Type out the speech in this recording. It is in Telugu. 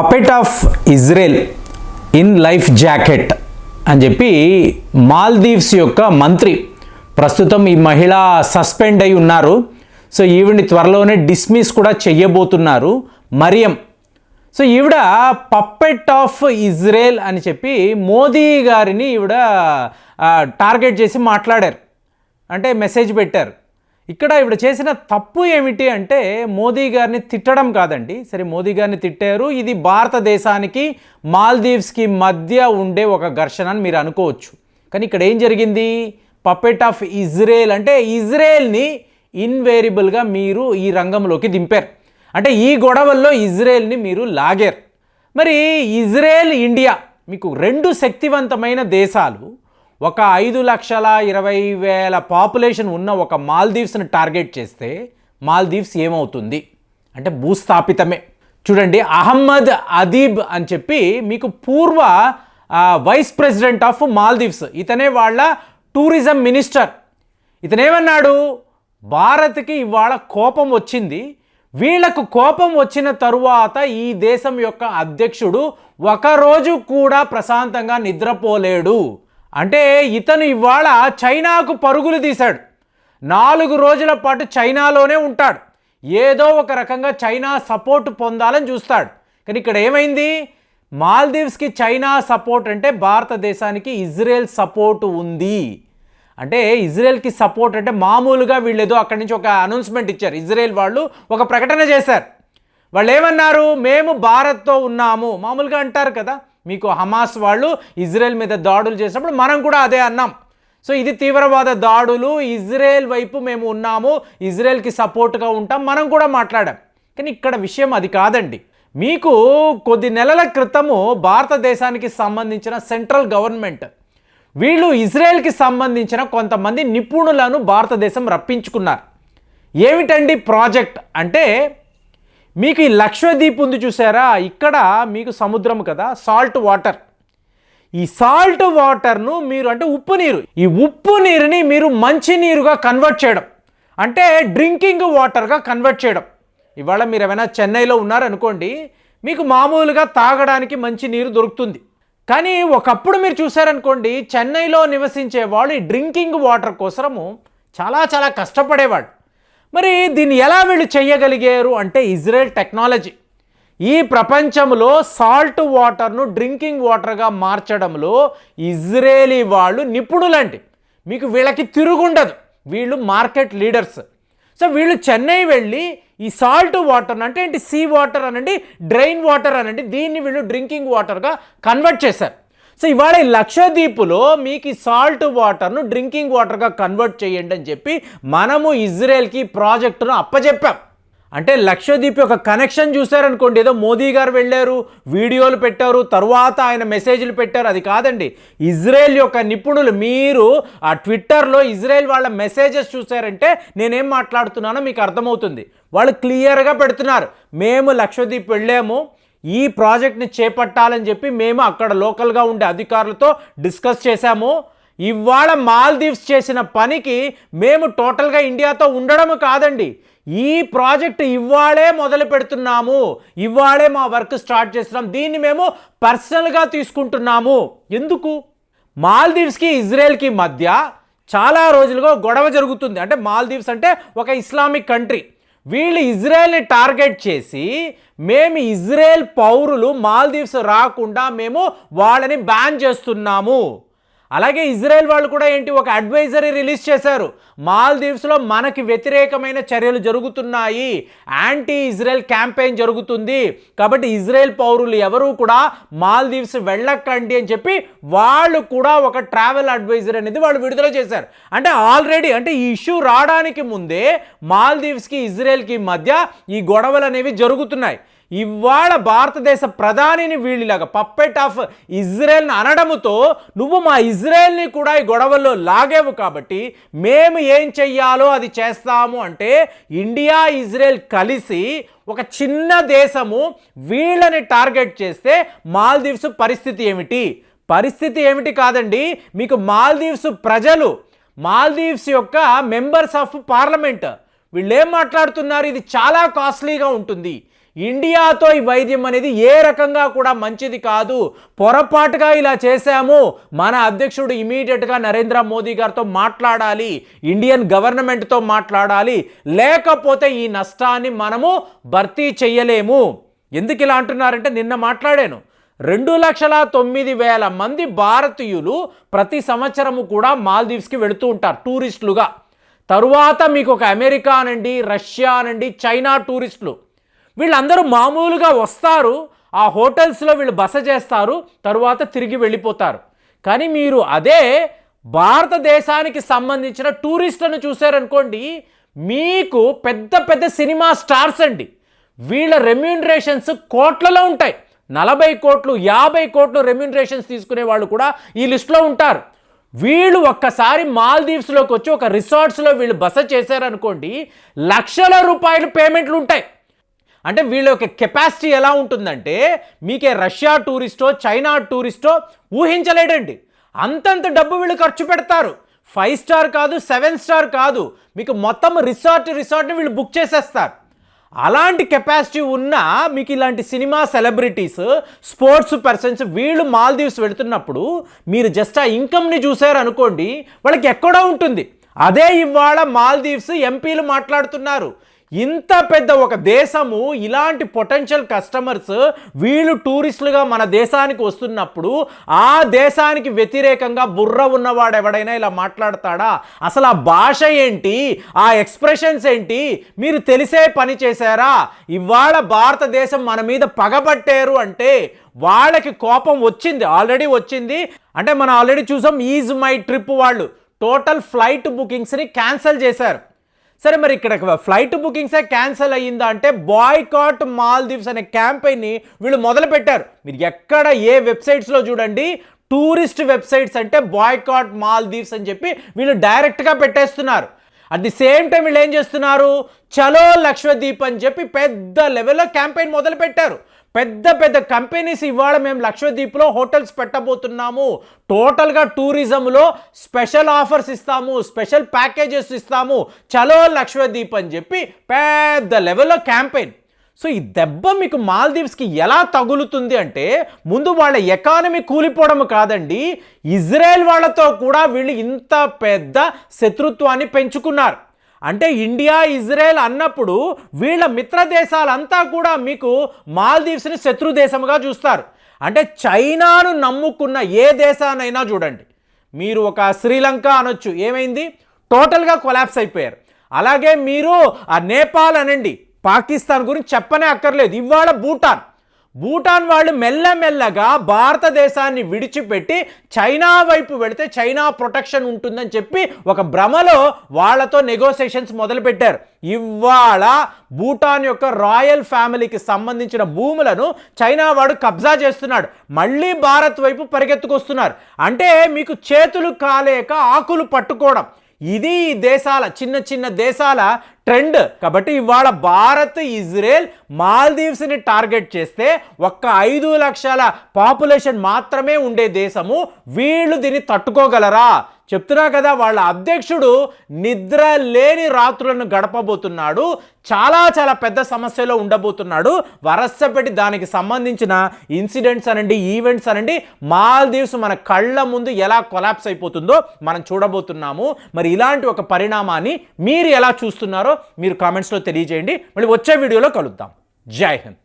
Puppet of Israel in life jacket అని చెప్పి మాల్దీవ్స్ యొక్క మంత్రి ప్రస్తుతం ఈ మహిళ సస్పెండ్ అయి ఉన్నారు. సో ఈవిడిని త్వరలోనే డిస్మిస్ కూడా చెయ్యబోతున్నారు మరియం. సో ఈవిడ పప్పెట్ ఆఫ్ ఇజ్రాయెల్ అని చెప్పి మోదీ గారిని ఈవిడ టార్గెట్ చేసి మాట్లాడారు. అంటే మెసేజ్ పెట్టారు. ఇక్కడ ఇవిడ చేసిన తప్పు ఏమిటి అంటే మోదీ గారిని తిట్టడం కాదండి. సరే మోదీ గారిని తిట్టారు. ఇది భారతదేశానికి మాల్దీవ్స్కి మధ్య ఉండే ఒక ఘర్షణ అని మీరు అనుకోవచ్చు. కానీ ఇక్కడ ఏం జరిగింది? పపెట్ ఆఫ్ ఇజ్రాయెల్ అంటే ఇజ్రాయెల్ని ఇన్వేరియబుల్గా మీరు ఈ రంగంలోకి దింపారు. అంటే ఈ గొడవల్లో ఇజ్రాయెల్ని మీరు లాగారు. మరి ఇజ్రాయెల్ ఇండియా మీకు రెండు శక్తివంతమైన దేశాలు ఒక ఐదు లక్షల ఇరవై వేల పాపులేషన్ ఉన్న ఒక మాల్దీవ్స్ని టార్గెట్ చేస్తే మాల్దీవ్స్ ఏమవుతుంది? అంటే భూస్థాపితమే. చూడండి అహ్మద్ అదీబ్ అని చెప్పి మీకు పూర్వ వైస్ ప్రెసిడెంట్ ఆఫ్ మాల్దీవ్స్ ఇతనే వాళ్ళ టూరిజం మినిస్టర్. ఇతనేమన్నాడు? భారత్కి ఇవాళ కోపం వచ్చింది. వీళ్ళకు కోపం వచ్చిన తరువాత ఈ దేశం యొక్క అధ్యక్షుడు ఒకరోజు కూడా ప్రశాంతంగా నిద్రపోలేడు. అంటే ఇతను ఇవాళ చైనాకు పరుగులు తీశాడు. నాలుగు రోజుల పాటు చైనాలోనే ఉంటాడు. ఏదో ఒక రకంగా చైనా సపోర్ట్ పొందాలని చూస్తాడు. కానీ ఇక్కడ ఏమైంది? మాల్దీవ్స్కి చైనా సపోర్ట్ అంటే భారతదేశానికి ఇజ్రాయెల్ సపోర్ట్ ఉంది. అంటే ఇజ్రాయెల్కి సపోర్ట్ అంటే మామూలుగా వీళ్ళు ఏదో అక్కడి నుంచి ఒక అనౌన్స్మెంట్ ఇచ్చారు. ఇజ్రాయెల్ వాళ్ళు ఒక ప్రకటన చేశారు. వాళ్ళు ఏమన్నారు మేము భారత్తో ఉన్నాము. మామూలుగా అంటారు కదా. మీకు హమాస్ వాళ్ళు ఇజ్రాయెల్ మీద దాడులు చేసినప్పుడు మనం కూడా అదే అన్నాం. సో ఇది తీవ్రవాద దాడులు ఇజ్రాయెల్ వైపు మేము ఉన్నాము ఇజ్రాయెల్కి సపోర్ట్గా ఉంటాం మనం కూడా మాట్లాడాం. కానీ ఇక్కడ విషయం అది కాదండి. మీకు కొద్ది నెలల క్రితము భారతదేశానికి సంబంధించిన సెంట్రల్ గవర్నమెంట్ వీళ్ళు ఇజ్రాయెల్కి సంబంధించిన కొంతమంది నిపుణులను భారతదేశం రప్పించుకున్నారు. ఏమిటండి ప్రాజెక్ట్? అంటే మీకు ఈ లక్షద్వీప్ ఉంది చూసారా? ఇక్కడ మీకు సముద్రం కదా సాల్ట్ వాటర్ ఈ సాల్ట్ వాటర్ను మీరు అంటే ఉప్పు నీరు. ఈ ఉప్పు నీరుని మీరు మంచి నీరుగా కన్వర్ట్ చేయడం. అంటే డ్రింకింగ్ వాటర్గా కన్వర్ట్ చేయడం. ఇవాళ మీరు ఏమైనా చెన్నైలో ఉన్నారనుకోండి మీకు మామూలుగా తాగడానికి మంచి నీరు దొరుకుతుంది. కానీ ఒకప్పుడు మీరు చూసారనుకోండి చెన్నైలో నివసించే వాళ్ళు ఈ డ్రింకింగ్ వాటర్ కోసము చాలా చాలా కష్టపడేవాడు మరి దీన్ని ఎలా వీళ్ళు చేయగలిగారు అంటే ఇజ్రాయెల్ టెక్నాలజీ. ఈ ప్రపంచంలో సాల్ట్ వాటర్ను డ్రింకింగ్ వాటర్గా మార్చడంలో ఇజ్రాయేలీ వాళ్ళు నిపుణులండి. మీకు వీళ్ళకి తిరుగుండదు. వీళ్ళు మార్కెట్ లీడర్స్ సో వీళ్ళు చెన్నై వెళ్ళి ఈ సాల్ట్ వాటర్ అంటే ఏంటి? సీ వాటర్ అనండి డ్రైన్ వాటర్ అనండి దీన్ని వీళ్ళు డ్రింకింగ్ వాటర్గా కన్వర్ట్ చేశారు. సో ఇవాళ ఈ లక్షద్వీపులో మీకు ఈ సాల్ట్ వాటర్ను డ్రింకింగ్ వాటర్గా కన్వర్ట్ చేయండి అని చెప్పి మనము ఇజ్రాయెల్కి ప్రాజెక్టును అప్పచెప్పాం అంటే లక్షద్వీప్ యొక్క కనెక్షన్ చూశారనుకోండి ఏదో మోదీ గారు వెళ్ళారు వీడియోలు పెట్టారు తర్వాత ఆయన మెసేజ్లు పెట్టారు అది కాదండి. ఇజ్రాయెల్ యొక్క నిపుణులు మీరు ఆ ట్విట్టర్లో ఇజ్రాయెల్ వాళ్ళ మెసేజెస్ చూశారంటే నేనేం మాట్లాడుతున్నానో మీకు అర్థమవుతుంది. వాళ్ళు క్లియర్గా పెడుతున్నారు. మేము లక్షద్వీప్ వెళ్ళాము ఈ ప్రాజెక్ట్ని చేపట్టాలని చెప్పి మేము అక్కడ లోకల్గా ఉండే అధికారులతో డిస్కస్ చేశాము. ఇవాళ మాల్దీవ్స్ చేసిన పనికి మేము టోటల్గా ఇండియాతో ఉండడం కాదండి. ఈ ప్రాజెక్ట్ ఇవాళే మొదలు పెడుతున్నాము. ఇవాళే మా వర్క్ స్టార్ట్ చేస్తున్నాం. దీన్ని మేము పర్సనల్గా తీసుకుంటున్నాము. ఎందుకు? మాల్దీవ్స్కి ఇజ్రాయెల్కి మధ్య చాలా రోజులుగా గొడవ జరుగుతుంది. అంటే మాల్దీవ్స్ అంటే ఒక ఇస్లామిక్ కంట్రీ. వీళ్ళు ఇజ్రాయెల్ని టార్గెట్ చేసి మేము ఇజ్రాయెల్ పౌరులు మాల్దీవ్స్ రాకుండా మేము వాళ్ళని బ్యాన్ చేస్తున్నాము. అలాగే ఇజ్రాయెల్ వాళ్ళు కూడా ఏంటి ఒక అడ్వైజరీ రిలీజ్ చేశారు. మాల్దీవ్స్లో మనకి వ్యతిరేకమైన చర్యలు జరుగుతున్నాయి. యాంటీ ఇజ్రాయెల్ క్యాంపెయిన్ జరుగుతుంది. కాబట్టి ఇజ్రాయెల్ పౌరులు ఎవరూ కూడా మాల్దీవ్స్ వెళ్ళకండి అని చెప్పి వాళ్ళు కూడా ఒక ట్రావెల్ అడ్వైజర్ అనేది వాళ్ళు విడుదల చేశారు. అంటే ఆల్రెడీ అంటే ఈ ఇష్యూ రావడానికి ముందే మాల్దీవ్స్కి ఇజ్రాయెల్కి మధ్య ఈ గొడవలు అనేవి జరుగుతున్నాయి. ఇవాళ భారతదేశ ప్రధానిని వీళ్ళలాగా పప్పెట్ ఆఫ్ ఇజ్రాయెల్ని అనడముతో నువ్వు మా ఇజ్రాయెల్ని కూడా ఈ గొడవల్లో లాగేవు కాబట్టి మేము ఏం చెయ్యాలో అది చేస్తాము అంటే ఇండియా ఇజ్రాయెల్ కలిసి ఒక చిన్న దేశము వీళ్ళని టార్గెట్ చేస్తే మాల్దీవ్స్ పరిస్థితి ఏమిటి? పరిస్థితి ఏమిటి కాదండి మీకు మాల్దీవ్స్ ప్రజలు మాల్దీవ్స్ యొక్క మెంబర్స్ ఆఫ్ పార్లమెంట్ వీళ్ళు ఏం మాట్లాడుతున్నారు? ఇది చాలా కాస్ట్లీగా ఉంటుంది. ఇండియాతో ఈ వైద్యం అనేది ఏ రకంగా కూడా మంచిది కాదు. పొరపాటుగా ఇలా చేశాము. మన అధ్యక్షుడు ఇమీడియట్గా నరేంద్ర మోదీ గారితో మాట్లాడాలి. ఇండియన్ గవర్నమెంట్తో మాట్లాడాలి. లేకపోతే ఈ నష్టాన్ని మనము భర్తీ చెయ్యలేము ఎందుకు ఇలా అంటున్నారంటే నిన్న మాట్లాడాను. రెండు లక్షల తొమ్మిది వేల మంది భారతీయులు ప్రతి సంవత్సరము కూడా మాల్దీవ్స్కి వెళుతూ ఉంటారు టూరిస్టులుగా. తరువాత మీకు ఒక అమెరికా అనండి రష్యా అనండి చైనా టూరిస్టులు. వీళ్ళందరూ మామూలుగా వస్తారు ఆ హోటల్స్లో వీళ్ళు బస చేస్తారు తరువాత తిరిగి వెళ్ళిపోతారు. కానీ మీరు అదే భారతదేశానికి సంబంధించిన టూరిస్టులను చూశారనుకోండి మీకు పెద్ద పెద్ద సినిమా స్టార్స్ అండి. వీళ్ళ రెమ్యూనరేషన్స్ కోట్లలో ఉంటాయి. నలభై కోట్లు యాభై కోట్లు రెమ్యూనరేషన్స్ తీసుకునే వాళ్ళు కూడా ఈ లిస్టులో ఉంటారు. వీళ్ళు ఒక్కసారి మాల్దీవ్స్లోకి వచ్చి ఒక రిసార్ట్స్లో వీళ్ళు బస చేశారనుకోండి లక్షల రూపాయలు పేమెంట్లు ఉంటాయి. అంటే వీళ్ళ యొక్క కెపాసిటీ ఎలా ఉంటుందంటే మీకే రష్యా టూరిస్టో చైనా టూరిస్టో ఊహించలేడండి. అంతంత డబ్బు వీళ్ళు ఖర్చు పెడతారు. ఫైవ్ స్టార్ కాదు సెవెన్ స్టార్ కాదు. మీకు మొత్తం రిసార్ట్ రిసార్ట్ని వీళ్ళు బుక్ చేసేస్తారు. అలాంటి కెపాసిటీ ఉన్న మీకు ఇలాంటి సినిమా సెలబ్రిటీస్ స్పోర్ట్స్ పర్సన్స్ వీళ్ళు మాల్దీవ్స్ వెళుతున్నప్పుడు మీరు జస్ట్ ఆ ఇన్కమ్ని చూసారు అనుకోండి వాళ్ళకి ఎక్కడో ఉంటుంది. అదే ఇవాళ మాల్దీవ్స్ ఎంపీలు మాట్లాడుతున్నారు. ఇంత పెద్ద ఒక దేశము ఇలాంటి పొటెన్షియల్ కస్టమర్స్ వీళ్ళు టూరిస్టులుగా మన దేశానికి వస్తున్నప్పుడు ఆ దేశానికి వ్యతిరేకంగా బుర్ర ఉన్నవాడు ఎవడైనా ఇలా మాట్లాడతాడా? అసలు ఆ భాష ఏంటి? ఆ ఎక్స్ప్రెషన్స్ ఏంటి? మీరు తెలిసే పని చేశారా? ఇవాళ భారతదేశం మన మీద పగబట్టారు అంటే వాళ్ళకి కోపం వచ్చింది ఆల్రెడీ వచ్చింది. అంటే మనం ఆల్రెడీ చూసాం ఈజ్ మై ట్రిప్ వాళ్ళు. టోటల్ ఫ్లైట్ బుకింగ్స్ని క్యాన్సిల్ చేశారు. సరే మరి ఇక్కడ ఫ్లైట్ బుకింగ్సే క్యాన్సిల్ అయ్యిందా అంటే బాయ్కాట్ మాల్దీవ్స్ అనే క్యాంపెయిన్ని వీళ్ళు మొదలుపెట్టారు. మీరు ఎక్కడ ఏ వెబ్సైట్స్లో చూడండి టూరిస్ట్ వెబ్సైట్స్ అంటే బాయ్కాట్ మాల్దీవ్స్ అని చెప్పి వీళ్ళు డైరెక్ట్గా పెట్టేస్తున్నారు. అట్ ది సేమ్ టైం వీళ్ళు ఏం చేస్తున్నారు? చలో లక్షద్వీప్ అని చెప్పి పెద్ద లెవెల్లో క్యాంపెయిన్ మొదలుపెట్టారు. పెద్ద పెద్ద కంపెనీస్ ఇవాళ మేము లక్షద్వీప్లో హోటల్స్ పెట్టబోతున్నాము. టోటల్గా టూరిజంలో స్పెషల్ ఆఫర్స్ ఇస్తాము స్పెషల్ ప్యాకేజెస్ ఇస్తాము. చలో లక్షద్వీప్ అని చెప్పి పెద్ద లెవెల్లో క్యాంపెయిన్. సో ఈ దెబ్బ మీకు మాల్దీవ్స్కి ఎలా తగులుతుంది అంటే ముందు వాళ్ళ ఎకానమీ కూలిపోవడం కాదండి ఇజ్రాయెల్ వాళ్ళతో కూడా వీళ్ళు ఇంత పెద్ద శత్రుత్వాన్ని పెంచుకున్నారు. అంటే ఇండియా ఇజ్రాయెల్ అన్నప్పుడు వీళ్ళ మిత్ర దేశాలంతా కూడా మీకు మాల్దీవ్స్ని శత్రు దేశంగా చూస్తారు. అంటే చైనాను నమ్ముకున్న ఏ దేశానైనా చూడండి. మీరు ఒక శ్రీలంక అనొచ్చు. ఏమైంది? టోటల్గా కొలాప్స్ అయిపోయారు. అలాగే మీరు ఆ నేపాల్ అనండి. పాకిస్తాన్ గురించి చెప్పనే అక్కర్లేదు. ఇవాళ భూటాన్. భూటాన్ వాళ్ళు మెల్లమెల్లగా భారతదేశాన్ని విడిచిపెట్టి చైనా వైపు వెళితే చైనా ప్రొటెక్షన్ ఉంటుందని చెప్పి ఒక భ్రమలో వాళ్ళతో నెగోసియేషన్స్ మొదలుపెట్టారు. ఇవాళ భూటాన్ యొక్క రాయల్ ఫ్యామిలీకి సంబంధించిన భూములను చైనా వాడు కబ్జా చేస్తున్నాడు. మళ్ళీ భారత్ వైపు పరిగెత్తుకొస్తున్నారు. అంటే మీకు చేతులు కాలేక ఆకులు పట్టుకోవడం. ఇది దేశాల చిన్న చిన్న దేశాల ట్రెండ్. కాబట్టి ఇవాళ భారత్ ఇజ్రాయెల్ మాల్దీవ్స్ని టార్గెట్ చేస్తే ఒక్క ఐదు లక్షల పాపులేషన్ మాత్రమే ఉండే దేశము వీళ్ళు దీన్ని తట్టుకోగలరా? చెప్తున్నా కదా వాళ్ళ అధ్యక్షుడు నిద్ర లేని రాత్రులను గడపబోతున్నాడు చాలా చాలా పెద్ద సమస్యలో ఉండబోతున్నాడు. వరసపెట్టి దానికి సంబంధించిన ఇన్సిడెంట్స్ అనండి ఈవెంట్స్ అనండి మాల్దీవ్స్ మన కళ్ళ ముందు ఎలా కొలాప్స్ అయిపోతుందో మనం చూడబోతున్నాము. మరి ఇలాంటి ఒక పరిణామాన్ని మీరు ఎలా చూస్తున్నారో మీరు కామెంట్స్లో తెలియజేయండి. మళ్ళీ వచ్చే వీడియోలో కలుద్దాం. జై హింద్.